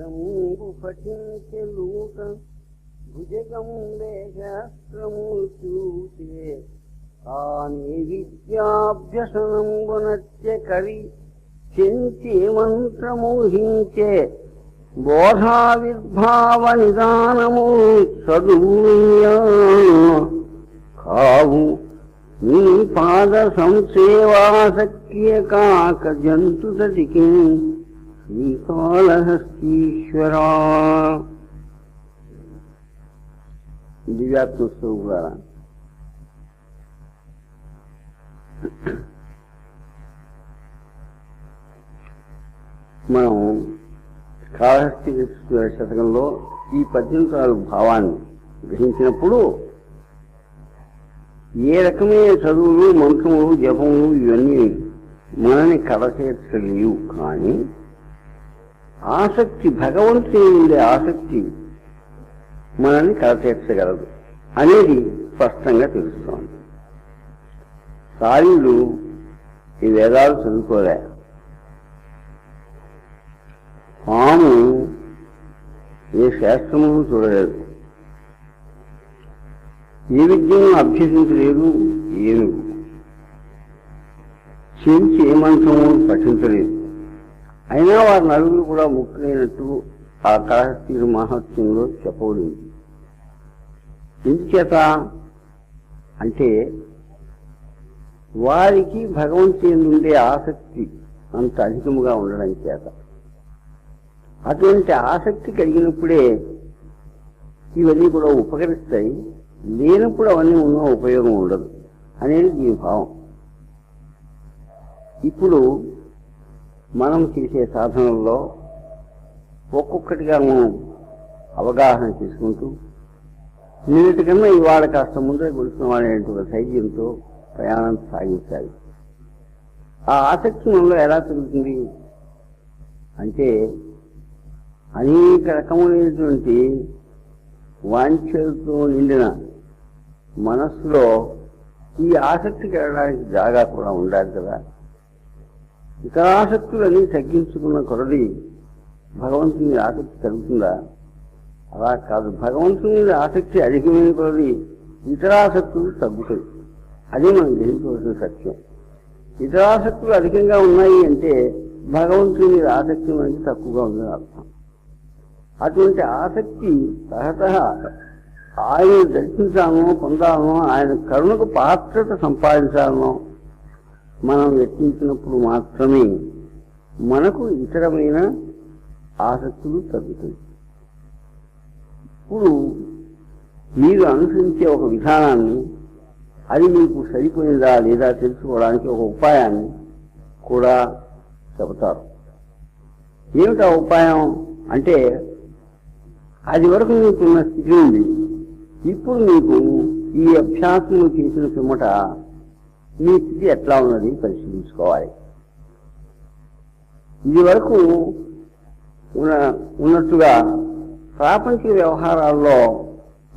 వేదంబు పఠించెలూట భుజగంబే శాస్త్రము చూచే తానే విద్యాభ్యసనంబునత్య కవి చెంచి మంత్రమోహించే బోధావిర్భావ నిదానము చదువుయా కావు నీ పాద సంసేవాసక్య కాక జంతుదటికి శ్రీకాళహస్తీశ్వరా. దివ్యాత్మస్వరూపు ద్వారా మనం కాళహస్తీశ్వర శతకంలో ఈ పద్యంతాలు భావాన్ని గ్రహించినప్పుడు ఏ రకమైన చదువులు మంత్రములు జపములు ఇవన్నీ మనని కడచేర్చలేవు కానీ ఆసక్తి భగవంతుని ఉండే ఆసక్తి మనల్ని కలచేర్చగలదు అనేది స్పష్టంగా తెలుస్తోంది. సాయుడు ఈ వేదాలు చదువుకోలే. పాము ఏ శాస్త్రము చూడలేదు. ఏ విద్యను అభ్యసించలేదు ఏనుగు. చెంచి ఏ మంత్రము పఠించలేదు. అయినా వారి నలుగురు కూడా ముఖ్యమైనట్టు ఆ కళహస్తీరు మహత్యంలో చెప్పబడింది. ఎందుచేత అంటే వారికి భగవంతుని ఉండే ఆసక్తి అంత అధికముగా ఉండడం చేత. అటువంటి ఆసక్తి కలిగినప్పుడే ఇవన్నీ కూడా ఉపకరిస్తాయి. లేనప్పుడు అవన్నీ ఉన్న ఉపయోగం ఉండదు. అనేది దీని భావం. ఇప్పుడు మనం చేసే సాధనల్లో ఒక్కొక్కటిగా మనం అవగాహన చేసుకుంటూ నిన్నటికన్నా ఇవాళ కాస్త ముందర గొలుస్తున్నామనేటువంటి ధైర్యంతో ప్రయాణం సాగించాలి. ఆ ఆసక్తి మనలో ఎలా పెరుగుతుంది అంటే అనేక రకములైనటువంటి వాంఛలతో నిండిన మనస్సులో ఈ ఆసక్తి కలగడానికి జాగా కూడా ఉండాలి కదా. ఇతర ఆసక్తులన్నీ తగ్గించుకున్న కొరది భగవంతుని మీద ఆసక్తి కలుగుతుందా? అలా కాదు. భగవంతుని మీద ఆసక్తి అధికమైన కొరది ఇతరాసక్తులు తగ్గుతాయి. అది మనం గ్రహించవలసిన సత్యం. ఇతరాసక్తులు అధికంగా ఉన్నాయి అంటే భగవంతుని మీద ఆసక్తి మనకి తక్కువగా ఉందని అర్థం. అటువంటి ఆసక్తి సహత ఆయన దర్శించామో పొందాలనో ఆయన కరుణకు పాత్రత సంపాదించాలనో మనం లెక్కించినప్పుడు మాత్రమే మనకు ఇతరమైన ఆసక్తులు తగ్గుతాయి. ఇప్పుడు మీరు అనుసరించే ఒక విధానాన్ని అది మీకు సరిపోయిందా లేదా తెలుసుకోవడానికి ఒక ఉపాయాన్ని కూడా చెబుతారు. ఏమిటా ఉపాయం అంటే అది వరకు మీకున్న స్థితి ఉంది ఇప్పుడు మీకు ఈ అభ్యాసము చేసిన పిమ్మట మీ స్థితి ఎట్లా ఉన్నది పరిశీలించుకోవాలి. ఇది వరకు ఉన్న ఉన్నట్టుగా ప్రాపంచిక వ్యవహారాల్లో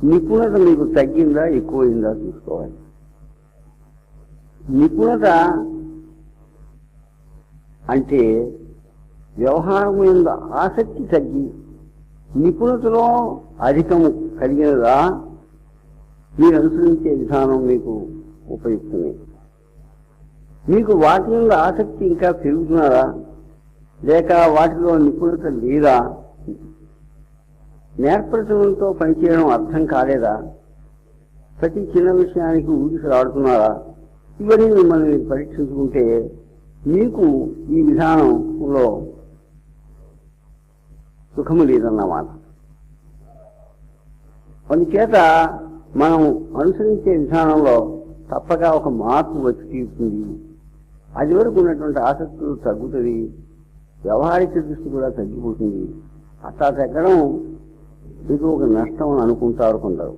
నిపుణత మీకు తగ్గిందా ఎక్కువైందా చూసుకోవాలి. నిపుణత అంటే వ్యవహారం మీద ఆసక్తి తగ్గి నిపుణతలో అధికము కలిగినదా మీరు అనుసరించే విధానం మీకు ఉపయుక్తమే. మీకు వాటి మీద ఆసక్తి ఇంకా పెరుగుతున్నారా లేక వాటిలో నిపుణత లేదా? నేర్పరచడంతో పనిచేయడం అర్థం కాలేదా? ప్రతి చిన్న విషయానికి ఊగిసలాడుతున్నారా? ఇవన్నీ మిమ్మల్ని పరీక్షించుకుంటే మీకు ఈ విధానంలో సుఖము లేదన్నమాట. అందుచేత మనం అనుసరించే విధానంలో తప్పక ఒక మార్పు వచ్చి తీరుతుంది. అది వరకు ఉన్నటువంటి ఆసక్తులు తగ్గుతుంది. వ్యవహారిక దృష్టి కూడా తగ్గిపోతుంది. అట్లా తగ్గడం ఇది ఒక నష్టం అని అనుకుంటారు కొందరు.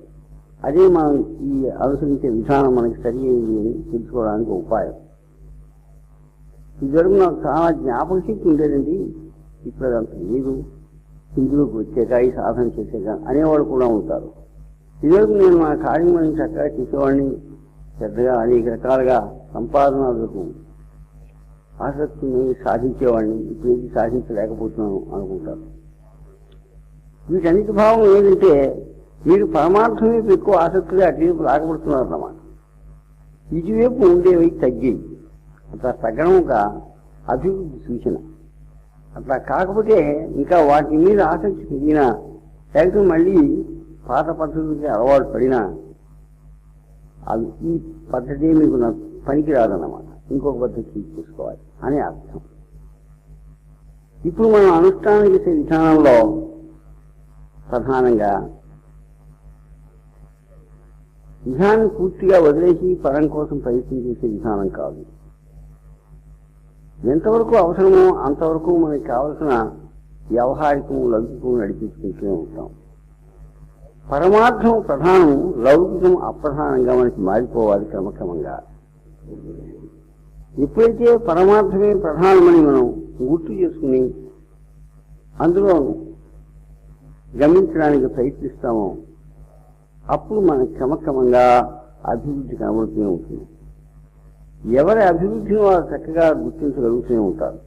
అదే మనం ఈ అనుసరించే విధానం మనకి సరి అయింది అని తెలుసుకోవడానికి ఉపాయం. ఇదివరకు నాకు చాలా జ్ఞాపక శక్తి ఉండేదండి. ఇప్పుడు అదంతా లేదు. ఇందులోకి వచ్చాక ఈ సాధన చేసాక అనేవాడు కూడా ఉంటారు. ఇదివరకు నేను నా కార్యక్రమం చక్కగా చేసేవాడిని. పెద్దగా అనేక రకాలుగా సంపాదనలకు ఆసక్తిని సాధించేవాడిని ఇప్పుడు ఏది సాధించలేకపోతున్నాను అనుకుంటారు. వీటన్నిటి భావం ఏంటంటే మీరు పరమార్థం వైపు ఎక్కువ ఆసక్తిగా అటువైపు లాగబడుతున్నారు అన్నమాట ఇటువైపు ఉండేవి తగ్గేవి అట్లా తగ్గడం ఒక అభివృద్ధి సూచన. అట్లా కాకపోతే ఇంకా వాటి మీద ఆసక్తి పెరిగినా లేకపోతే మళ్ళీ పాత పద్ధతులకి అలవాటు పడినా అవి ఈ పద్ధతి మీకు నాకు పనికి రాదన్నమాట ఇంకొక పద్ధతి చూసుకోవాలి అనే అర్థం. ఇప్పుడు మనం అనుష్ఠానం చేసే విధానంలో ప్రధానంగా విధానం పూర్తిగా వదిలేసి పరం కోసం ప్రయత్నం చేసే విధానం కాదు. ఎంతవరకు అవసరమో అంతవరకు మనకి కావలసిన వ్యవహారికం లౌకికం నడిపించుకుంటూనే ఉంటాం. పరమార్థం ప్రధానం లౌకికం అప్రధానంగా మనకి మారిపోవాలి క్రమక్రమంగా. ఎప్పుడైతే పరమార్థమే ప్రధానమని మనం గుర్తు చేసుకుని అందులో గమనించడానికి ప్రయత్నిస్తామో అప్పుడు మన క్రమక్రమంగా అభివృద్ధి కనబడుతూనే ఉంటుంది. ఎవరి అభివృద్ధిని వారు చక్కగా గుర్తించగలుగుతూనే ఉంటారు.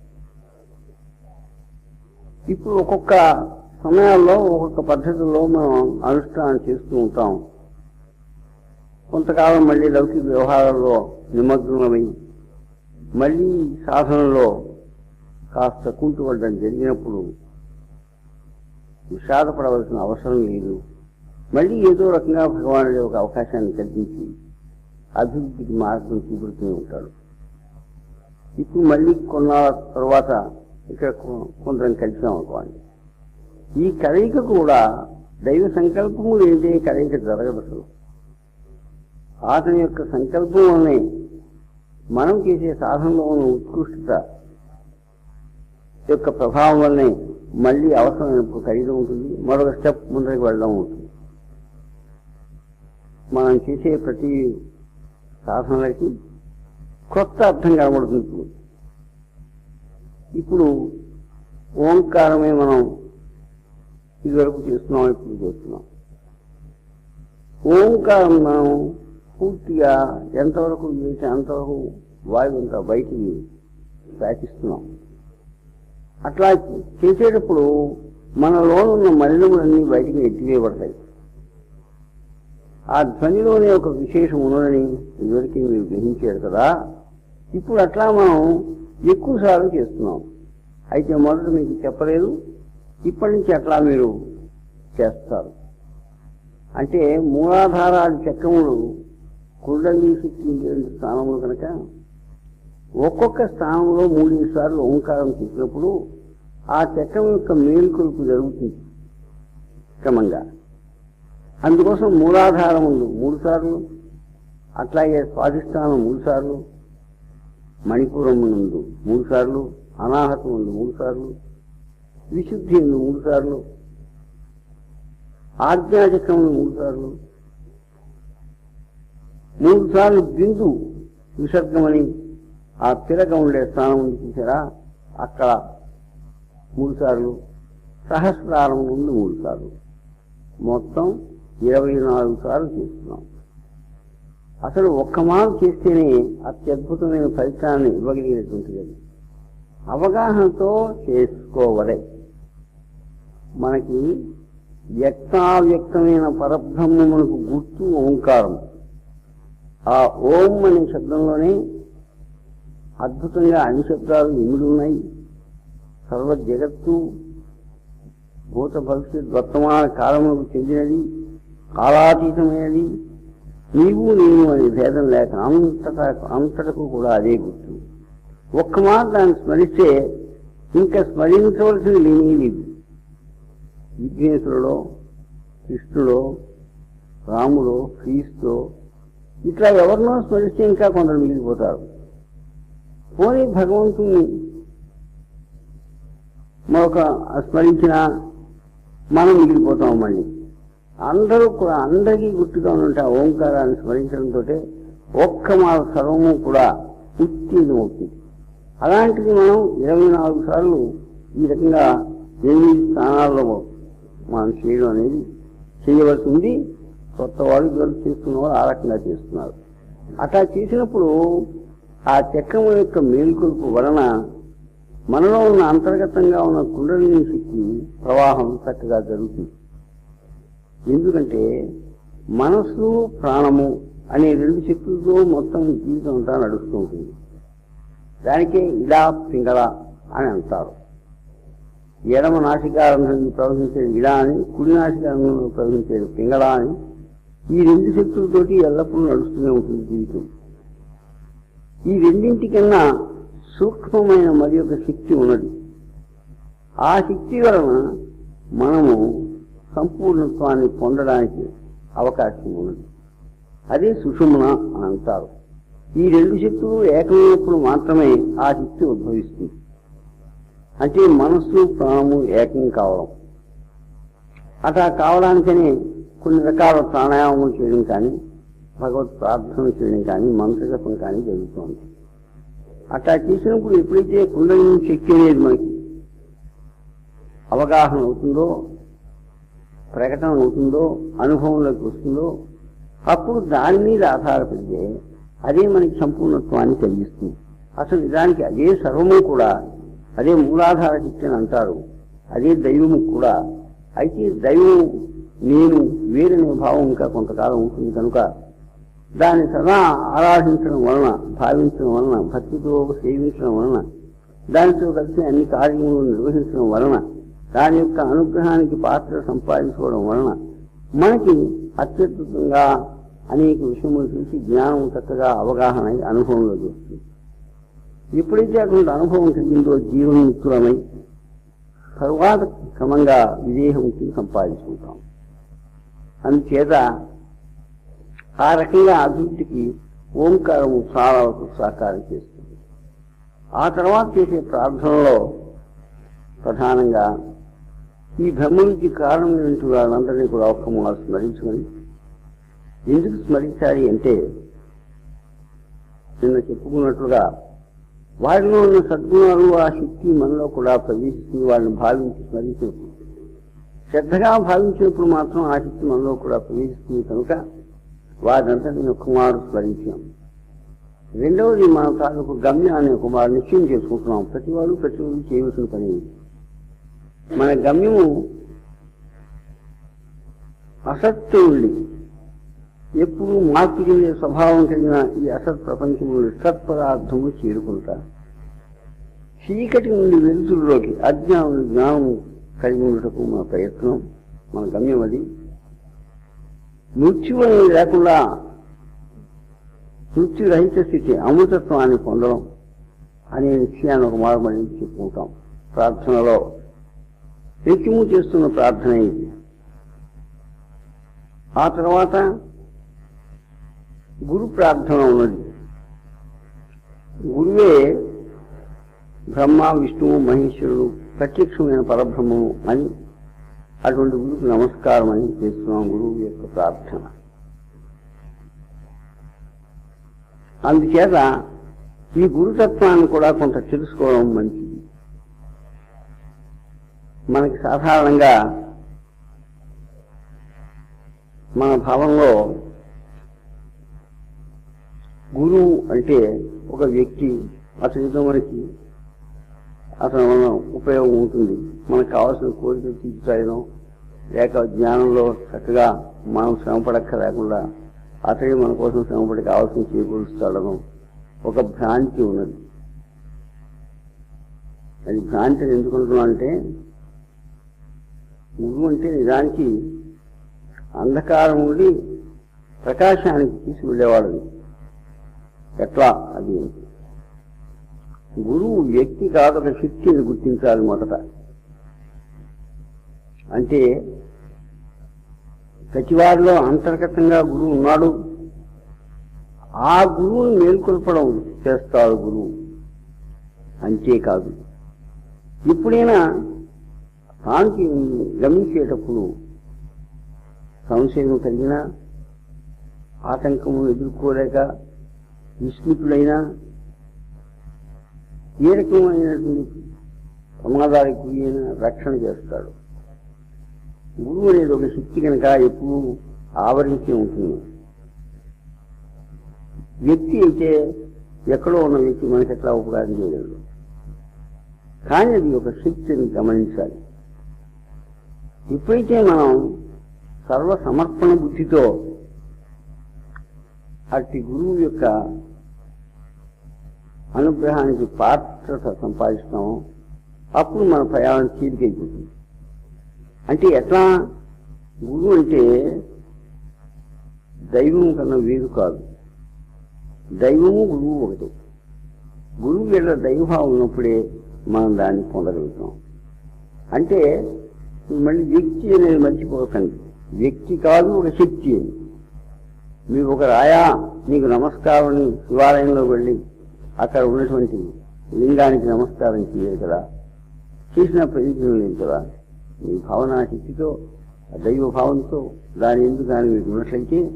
ఇప్పుడు ఒక్కొక్క సమయాల్లో ఒక్కొక్క పద్ధతిలో మనం అనుష్ఠానం చేస్తూ ఉంటాం. కొంతకాలం మళ్ళీ లౌకిక వ్యవహారాల్లో నిమగ్నమై మళ్ళీ సాధనలో కాస్త కుంటుపడడం జరిగినప్పుడు విషాదపడవలసిన అవసరం లేదు. మళ్ళీ ఏదో రకంగా భగవానుడే ఒక అవకాశాన్ని కల్పించి అభివృద్ధికి మార్గం చూపెడుతూనే ఉంటాడు. ఇప్పుడు మళ్ళీ కొన్నాళ్ళ తర్వాత ఇక్కడ కొందరం కలిసాం అనుకోండి. ఈ కలయిక కూడా దైవ సంకల్పము లేదే కలయిక జరగదు అసలు. ఆతని యొక్క సంకల్పం వల్లనే మనం చేసే సాధనలో ఉన్న ఉత్కృష్టత యొక్క ప్రభావం వల్లనే మళ్ళీ అవసరమైనప్పుడు ఖరీదు ఉంటుంది. మరొక స్టెప్ ముందరికి వెళ్ళడం ఉంటుంది. మనం చేసే ప్రతి సాధనలకి కొత్త అర్థం కనబడుతుంది ఇప్పుడు. ఇప్పుడు ఓంకారమే మనం ఇదివరకు చేస్తున్నాం ఇప్పుడు చేస్తున్నాం. ఓంకారం మనం పూర్తిగా ఎంతవరకు చేసి అంతవరకు వాయువు బయటికి వ్యాపిస్తున్నాం అట్లా చేసేటప్పుడు మనలో ఉన్న మలినములన్నీ బయటికి ఎత్తివేయబడతాయి ఆ ధ్వనిలోనే ఒక విశేషం ఉన్నదని ఇదివరకే మీరు గ్రహించారు కదా. ఇప్పుడు అట్లా మనం ఎక్కువసార్లు చేస్తున్నాం. అయితే మొదట మీకు చెప్పలేదు. ఇప్పటి నుంచి అట్లా మీరు చేస్తారు. అంటే మూలాధారాది చక్రములు కుండలిని శక్తి ఉండేటువంటి స్థానములు కనుక ఒక్కొక్క స్థానంలో మూడు సార్లు ఓంకారం చెప్పినప్పుడు ఆ చక్రం యొక్క మేలుకొలుపు జరుగుతుంది క్రమంగా. అందుకోసం మూలాధారం ఉంది మూడు సార్లు అట్లాగే స్వాధిష్టానం మూడు సార్లు మణిపురం ముందు మూడు సార్లు అనాహతం ఉంది మూడు సార్లు విశుద్ధి ఉంది మూడు సార్లు ఆజ్ఞాచక్రం మూడు సార్లు మూడు సార్లు బిందు విసర్గమని ఆ తిరగ ఉండే స్థానం ఉంది చూసారా? అక్కడ మూడు సార్లు సహస్రారం నుండి మూడు సార్లు. మొత్తం ఇరవై నాలుగు సార్లు చేస్తున్నాం. అసలు ఒక్క మార్పు చేస్తేనే అత్యద్భుతమైన ఫలితాన్ని ఇవ్వగలిగినటువంటిది అవగాహనతో చేసుకోవలే. మనకి వ్యక్తావ్యక్తమైన పరబ్రహ్మమునకు గుర్తు ఓంకారం. ఆ ఓం అనే శబ్దంలోనే అద్భుతంగా అన్ని శబ్దాలు ఎమిడి ఉన్నాయి. సర్వ జగత్తు భూత భవిష్యత్ వర్తమాన కాలములకు చెందినది కాలాతీతమైనది. నీవు నేను అనే భేదం లేక అంతటా అంతటకు కూడా అదే గుర్తు. ఒక్క మాట దాన్ని స్మరిస్తే ఇంకా స్మరించవలసింది లేనే లేదు. విఘ్నేశ్వరుడో కృష్ణుడో రాముడో క్రీస్తు ఇట్లా ఎవరినో స్మరిస్తే ఇంకా కొందరు మిగిలిపోతారు. పోనీ భగవంతుని మరొక స్మరించిన మనం మిగిలిపోతాం మళ్ళీ. అందరూ కూడా అందరికీ గుర్తుగా ఉంటే ఆ ఓంకారాన్ని స్మరించడంతో ఒక్క మా సర్వము కూడా ఉత్తీర్ణమవుతుంది అలాంటిది మనం ఇరవై నాలుగు సార్లు ఈ రకంగా ఎనిమిది స్థానాల్లో మనం చేయడం అనేది చేయవలసి ఉంది. కొత్త వాళ్ళు ఇదివరకు చేస్తున్న ఆ రకంగా చేస్తున్నారు. అట్లా చేసినప్పుడు ఆ చక్రం యొక్క మేలుకొలుపు వలన మనలో ఉన్న అంతర్గతంగా ఉన్న కుండలిని శక్తి ప్రవాహం చక్కగా జరుగుతుంది. ఎందుకంటే మనస్సు ప్రాణము అనే రెండు శక్తులతో మొత్తం జీవితం అంతా నడుస్తూ ఉంటుంది. దానికే ఇలా పింగళ అని అంటారు. ఎడమ నాసికారంభంలో ప్రవహించేది ఇలా అని కుడి నాసికారంభంలో ప్రవహించేది పింగళ అని ఈ రెండు శక్తులతోటి ఎల్లప్పుడూ నడుస్తూనే ఉంటుంది జీవితం. ఈ రెండింటికన్నా సూక్ష్మమైన మరి ఒక శక్తి ఉన్నది. ఆ శక్తి వలన మనము సంపూర్ణత్వాన్ని పొందడానికి అవకాశం ఉన్నది. అదే సుషుమ్న అని అంటారు. ఈ రెండు శక్తులు ఏకమైనప్పుడు మాత్రమే ఆ శక్తి ఉద్భవిస్తుంది. అంటే మనస్సు ప్రాణము ఏకం కావడం. అట్లా కావడానికని కొన్ని రకాల ప్రాణాయామం చేయడం కానీ భగవత్ ప్రార్థన చేయడం కానీ మంత్రజపం కానీ జరుగుతోంది. అట్లా చేసినప్పుడు ఎప్పుడైతే కుండలిని శక్తి అనేది మనకి అవగాహన అవుతుందో ప్రకటన అవుతుందో అనుభవంలోకి వస్తుందో అప్పుడు దాని మీద ఆధారపడితే అదే మనకి సంపూర్ణత్వాన్ని కలిగిస్తుంది. అసలు నిజానికి అదే సర్వము కూడా అదే మూలాధార శక్తి అంటారు. అదే దైవము కూడా. అయితే దైవం నేను వీరనే భావం ఇంకా కొంతకాలం ఉంటుంది కనుక దాన్ని సదా ఆరాధించడం వలన భావించడం వలన భక్తితో సేవించడం వలన దానితో కలిసి అన్ని కార్యములను నిర్వహించడం వలన దాని యొక్క అనుగ్రహానికి పాత్ర సంపాదించుకోవడం వలన మనకి అత్యద్భుతంగా అనేక విషయములు చూసి జ్ఞానం చక్కగా అవగాహన అనుభవంలోకి వస్తుంది ఎప్పుడైతే అటువంటి అనుభవం కలిగిందో జీవన్ముక్తులమై తరువాత క్రమంగా విదేహం సంపాదించుకుంటాం. అందుచేత ఆ రకంగా అభివృద్ధికి ఓంకారము చాలా వరకు సహకారం చేస్తుంది. ఆ తర్వాత చేసే ప్రార్థనలో ప్రధానంగా ఈ బ్రహ్మనికి కారణమైనటువంటి వాళ్ళందరినీ కూడా ఒక్క మారు స్మరించుకొని ఎందుకు స్మరించాలి అంటే నిన్న చెప్పుకున్నట్లుగా వారిలో ఉన్న సద్గుణాలు ఆ శక్తి మనలో కూడా ప్రవేశిస్తుంది వాళ్ళని భావించి స్మరించినప్పుడు శ్రద్ధగా భావించినప్పుడు మాత్రం ఆసక్తి మనలో కూడా ప్రవేశిస్తుంది కనుక వారినంతటిని కుమారు స్మరించాం రెండవది మన తాలూకు గమ్యాన్ని కుమారు నిశ్చయం చేసుకుంటున్నాం. ప్రతివాడు ప్రతివాడు చేయవలసిన పని మన గమ్యము అసత్తు ఉండి ఎప్పుడు మార్పు చెందే స్వభావం కలిగిన ఈ అసత్ ప్రపంచంలో సత్పదార్థము చేరుకుంటా చీకటి నుండి వెలుతురులోకి అజ్ఞానం జ్ఞానము కలిగి ఉండటకు మన ప్రయత్నం మన గమ్యం అది. మృత్యు అనేది లేకుండా మృత్యురహిత స్థితి అమృతత్వాన్ని పొందడం అనే విషయాన్ని ఒక మార్గమని చెప్పుకుంటాం. ప్రార్థనలో నిత్యము చేస్తున్న ప్రార్థన ఇది. ఆ తర్వాత గురు ప్రార్థన ఉన్నది. గురువే బ్రహ్మ విష్ణువు మహేశ్వరుడు ప్రత్యక్షమైన పరబ్రహ్మము అని అటువంటి గురువుకు నమస్కారం అని చేస్తున్నాం గురువు యొక్క ప్రార్థన. అందుచేత ఈ గురుతత్వాన్ని కూడా కొంత తెలుసుకోవడం మంచిది. మనకి సాధారణంగా మన భావంలో గురువు అంటే ఒక వ్యక్తి అతనితో మనకి అతని వలన ఉపయోగం ఉంటుంది. మనకు కావాల్సిన కోరికలు తీర్చడం లేక జ్ఞానంలో చక్కగా మనం శ్రమపడక్క లేకుండా అతడే మన కోసం శ్రమపడి కావాల్సిన చేకూరుస్తాడను ఒక భ్రాంతి ఉన్నది. అది భ్రాంతి అని ఎందుకుంటున్నా అంటే గురువు అంటే నిజానికి అంధకారం నుండి ప్రకాశానికి తీసుకువెళ్ళేవాడు ఎట్లా? అది గురువు వ్యక్తి కాదు ఒక గుర్తించాలి మొదట. అంటే ప్రతివారిలో అంతర్గతంగా గురువు ఉన్నాడు. ఆ గురువును మేల్కొల్పడం చేస్తాడు గురువు. అంతేకాదు. ఎప్పుడైనా తానికి గమనించేటప్పుడు సంశయం కలిగినా ఆటంకము ఎదుర్కోలేక విస్మితులైనా ఏ రకమైనటువంటి ప్రమాదాలకు ఈయన రక్షణ చేస్తాడు. గురువు అనేది ఒక శక్తి కనుక ఎప్పుడూ ఆవరించి ఉంటుంది. వ్యక్తి అయితే ఎక్కడో ఉన్న వ్యక్తి మనకి ఎట్లా ఉపకారం చేయగలడు? కానీ అది ఒక శక్తిని గమనించాలి. ఎప్పుడైతే మనం సర్వ సమర్పణ బుద్ధితో అట్టి గురువు యొక్క అనుగ్రహానికి పాత్రత సంపాదిస్తాం. అప్పుడు మన ప్రయాణం తీరికైపోతుంది అంటే ఎట్లా? గురువు అంటే దైవం కన్నా వేరు కాదు. దైవము గురువు ఒకటి. గురువు వీళ్ళ దైవభావం ఉన్నప్పుడే మనం దాన్ని పొందగలుగుతాం. అంటే మళ్ళీ వ్యక్తి అనేది మర్చిపోకండి. వ్యక్తి కాదు ఒక శక్తి. అని మీరు ఒక రాయా నీకు నమస్కారం అని శివాలయంలో వెళ్ళి అక్కడ ఉన్నటువంటి లింగానికి నమస్కారం చేయరు కదా. చేసిన ప్రయోజనం లేదు కదా. మీ భావనా శక్తితో ఆ దైవ భావంతో దాని ఎందుకు దాని మీకు ఉన్నట్లయితే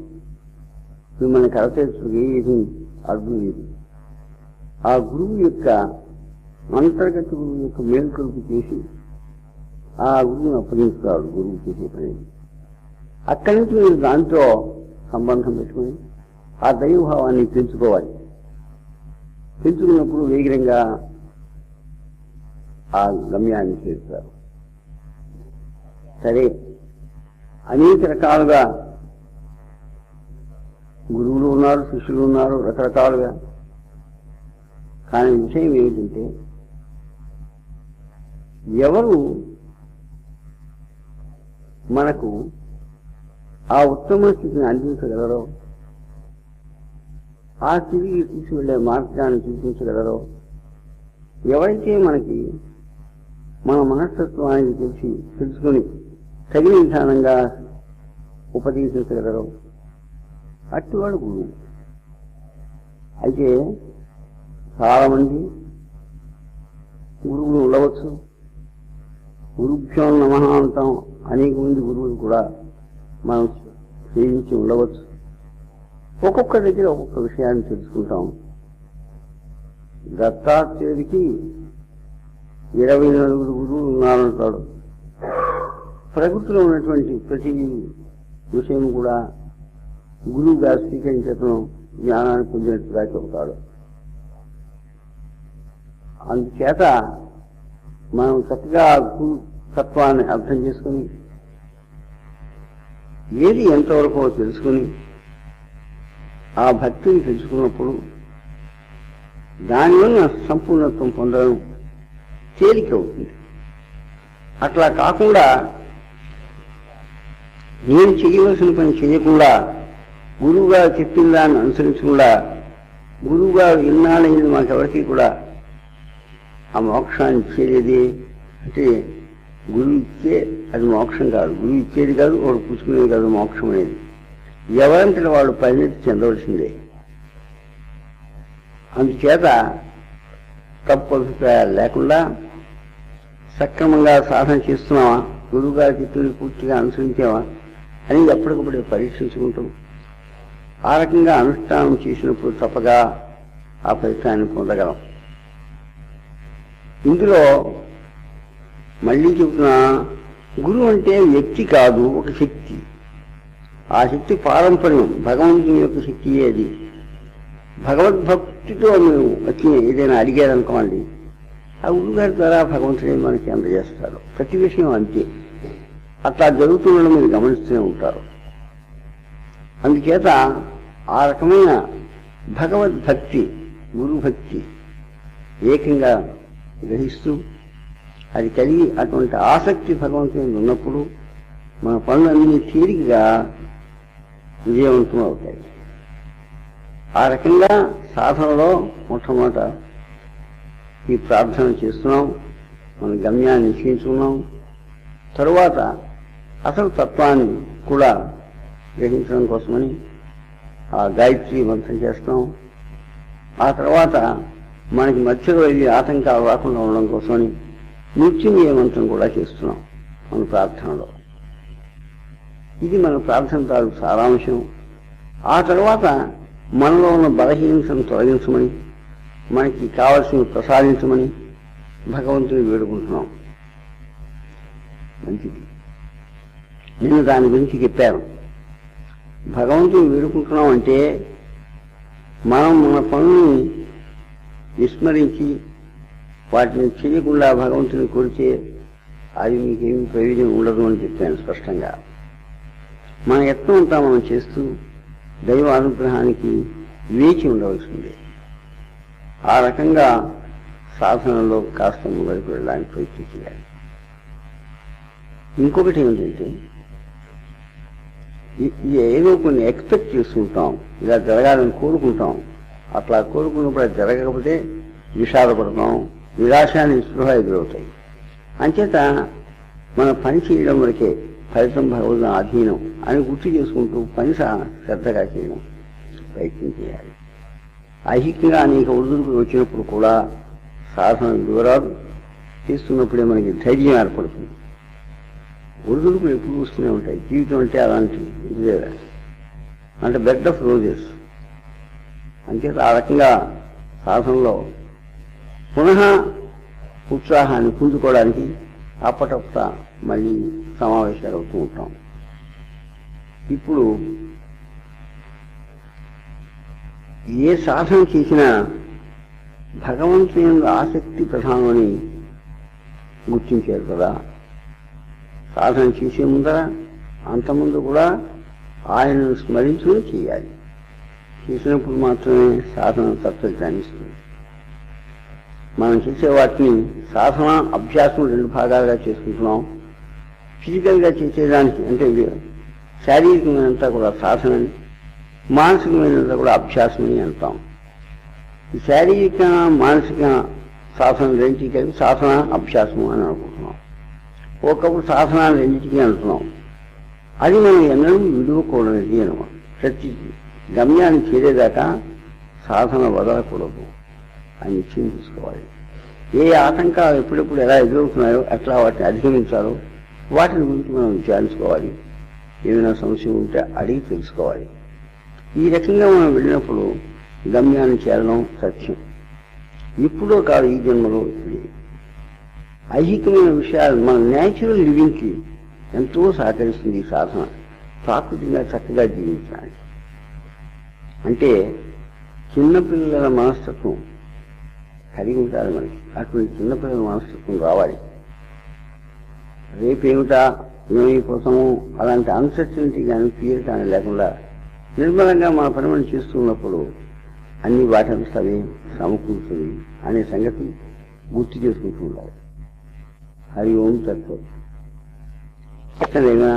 మిమ్మల్ని కరతేర్చు ఏది అర్థం లేదు. ఆ గురువు యొక్క అంతర్గత గురువు యొక్క మేల్కొలుపు చేసి ఆ గురువుని అప్పగించుతాడు గురువు చేసే పని. అక్కడి నుంచి మీరు దాంతో సంబంధం పెట్టుకుని ఆ దైవభావాన్ని పెంచుకోవాలి. పెంచుకున్నప్పుడు వేగిరంగా ఆ గమ్యాన్ని చేస్తారు. సరే అనేక రకాలుగా గురువులు ఉన్నారు శిష్యులు ఉన్నారు రకరకాలుగా. కానీ విషయం ఏమిటంటే ఎవరు మనకు ఆ ఉత్తమ స్థితిని అందించగలరో ఆ తిరిగి తీసుకువెళ్ళే మార్గాన్ని చూపించగలరో? ఎవరైతే మనకి మన మనస్తత్వానికి తెలిసి తెలుసుకొని తగిన విధానంగా ఉపదేశించగలరో? అట్టివాడు గురువు. అయితే చాలామంది గురువులు ఉండవచ్చు. గురుభ్యో నమ అంటాం అనేక మంది గురువులు కూడా మనం సేవించి ఉండవచ్చు. ఒక్కొక్క దగ్గర ఒక్కొక్క విషయాన్ని తెలుసుకుంటాం. దత్తాత్రేయుడికి ఇరవై నలుగురు గురువులు ఉన్నారంటాడు. ప్రకృతిలో ఉన్నటువంటి ప్రతి విషయం కూడా గురువుగా స్వీకరించడం జ్ఞానాన్ని పొందినట్టుగా చెబుతాడు. అందుచేత మనం చక్కగా గురు తత్వాన్ని అర్థం చేసుకుని ఏది ఎంతవరకు తెలుసుకుని ఆ భక్తిని తెలుసుకున్నప్పుడు దానివల్ల సంపూర్ణత్వం పొందడం తేలిక అవుతుంది. అట్లా కాకుండా నేను చేయవలసిన పని చేయకుండా గురువుగారు చెప్పిన దాన్ని అనుసరించకుండా గురువుగారు ఇన్నాళ్ళైంది మాకెవరికి కూడా ఆ మోక్షాన్ని ఇచ్చేది అంటే గురువు ఇచ్చే అది మోక్షం కాదు. గురువు ఇచ్చేది కాదు వాడు పుచ్చుకునేది కాదు మోక్షం అనేది. ఎవరంతటి వాళ్ళు పరిణితి చెందవలసిందే. అందుచేత తప్పు అభిప్రాయాలు లేకుండా సక్రమంగా సాధన చేస్తున్నావా? గురువుగారి చిత్తుని పూర్తిగా అనుసరించావా? అని ఎప్పటికప్పుడు పరీక్షించుకుంటాం ఆ రకంగా అనుష్ఠానం చేసినప్పుడు తప్పగా ఆ ఫలితాన్ని పొందగలం. ఇందులో మళ్ళీ చెబుతున్నా గురువు అంటే వ్యక్తి కాదు ఒక శక్తి. ఆ శక్తి పారంపర్యం భగవంతుని యొక్క శక్తి అది. భగవద్భక్తితో మేము వచ్చి ఏదైనా అడిగారనుకోండి ఆ గురుగారి ద్వారా భగవంతుడే మనకి అందజేస్తారు. ప్రతి విషయం అంతే. అట్లా జరుగుతుండడం మీరు గమనిస్తూనే ఉంటారు. అందుచేత ఆ రకమైన భగవద్భక్తి గురుభక్తి ఏకంగా గ్రహిస్తూ అది కలిగి అటువంటి ఆసక్తి భగవంతుని ఉన్నప్పుడు మన పనులన్నీ తీరికగా విజయవంతం అవుతాయి ఆ రకంగా సాధనలో మొట్టమొదట ఈ ప్రార్థన చేస్తున్నాం మన గమ్యాన్ని నిశ్చయించుకున్నాం తరువాత అసలు తత్వాన్ని కూడా గ్రహించడం కోసమని ఆ గాయత్రి మంత్రం చేస్తాం ఆ తర్వాత మనకి మధ్యలో వెళ్ళి ఆటంకాలు రాకుండా ఉండడం కోసమని మృత్యుంజయ మంత్రం కూడా చేస్తున్నాం మన ప్రార్థనలో. ఇది మన ప్రార్థన తాలూకు సారాంశం. ఆ తర్వాత మనలో ఉన్న బలహీనతను తొలగించమని మనకి కావలసినవి ప్రసాదించమని భగవంతుని వేడుకుంటున్నాం. మంచిది. నేను దాని గురించి చెప్పాను. భగవంతుని వేడుకుంటున్నాం అంటే మనం మన పనుల్ని విస్మరించి వాటిని చేయకుండా భగవంతుని కొరిచే అది మీకేమీ ప్రయోజనం ఉండదు అని చెప్పాను స్పష్టంగా. మన యత్నం అంతా మనం చేస్తూ దైవ అనుగ్రహానికి వేచి ఉండవలసిందే ఆ రకంగా సాధనలో కాస్త ముందరికి వెళ్ళడానికి ప్రయత్నం చేయాలి. ఇంకొకటి ఏమిటంటే ఏదో కొన్ని ఎక్స్పెక్ట్ చేసుకుంటాం ఇలా జరగాలని కోరుకుంటాం. అట్లా కోరుకున్నప్పుడు అది జరగకపోతే విషాదపడతాం నిరాశ నిస్పృహ ఎదురవుతాయి. అంచేత మనం పని చేయడం వరకే ఫలితం భగవంతుని అధీనం అని గుర్తు చేసుకుంటూ పని శ్రద్ధగా చేయడం ప్రయత్నం చేయాలి. ఐహికంగా అనేక ఒడిదుడుకులు వచ్చినప్పుడు కూడా సాధన వివరాలు చేస్తున్నప్పుడే మనకి ధైర్యం ఏర్పడుతుంది. ఒడిదుడుకులు ఎప్పుడు వస్తూనే ఉంటాయి. జీవితం అంటే అలాంటి ఇదే అంటే బెడ్ ఆఫ్ రోజెస్. అంచేత ఆ రకంగా సాధనలో పునః ఉత్సాహాన్ని పుంజుకోవడానికి అప్పటప్ప మళ్ళీ సమావేశాలు అవుతూ ఉంటాం. ఇప్పుడు ఏ సాధన చేసినా భగవంతుని యందు ఆసక్తి ప్రధానమని గుర్తించారు కదా. సాధన చేసే ముందర అంతముందు కూడా ఆయనను స్మరించుకుని చేయాలి. చేసినప్పుడు మాత్రమే సాధన సత్ఫలితాన్ని ఇస్తుంది మనం చేసే వాటిని సాధన అభ్యాసం రెండు భాగాలుగా చేసుకుంటున్నాం. ఫిజికల్గా చేసేదానికి అంటే శారీరకమైనంతా కూడా సాధనని మానసికమైనంతా కూడా అభ్యాసమని అంటాం. ఈ శారీరక మానసిక సాధన రెండింటికి కలిపి సాధన అభ్యాసము అని అనుకుంటున్నాం. ఒకప్పుడు సాధన రెండింటికి అంటున్నాం. అది మనం ఎన్నడూ విడువకూడనిది అనమాట ప్రతి గమ్యాన్ని చేరేదాకా సాధన వదలకూడదు అని నిశ్చయం తీసుకోవాలి ఏ ఆటంకాలు ఎప్పుడెప్పుడు ఎలా ఎదురవుతున్నాయో ఎట్లా వాటిని అధిగమించాలో వాటిని గురించి మనం విచారించుకోవాలి. ఏమైనా సమస్య ఉంటే అడిగి తెలుసుకోవాలి. ఈ రకంగా మనం వెళ్ళినప్పుడు గమ్యాన్ని చేరడం సత్యం. ఇప్పుడో కాదు ఈ జన్మలో ఇప్పుడే. ఐహికమైన విషయాలు మన న్యాచురల్ లివింగ్కి ఎంతో సహకరిస్తుంది ఈ సాధన. ప్రాకృతికంగా చక్కగా జీవించడానికి. అంటే చిన్నపిల్లల మనస్తత్వం కలిగి ఉండాలి మనకి. అటువంటి చిన్నపిల్లల మనస్తత్వం రావాలి. రేపేమిటా ఏమైపోతాము అలాంటి అన్సర్టనిటీ కానీ ఫియర్ కానీ లేకుండా నిర్మలంగా మన పని మనం చేస్తున్నప్పుడు అన్ని వాటంతవే సమకూరుతుంది అనే సంగతి గుర్తు చేసుకుంటూ ఉండాలి. హరి ఓం తత్వం ఎక్కడైనా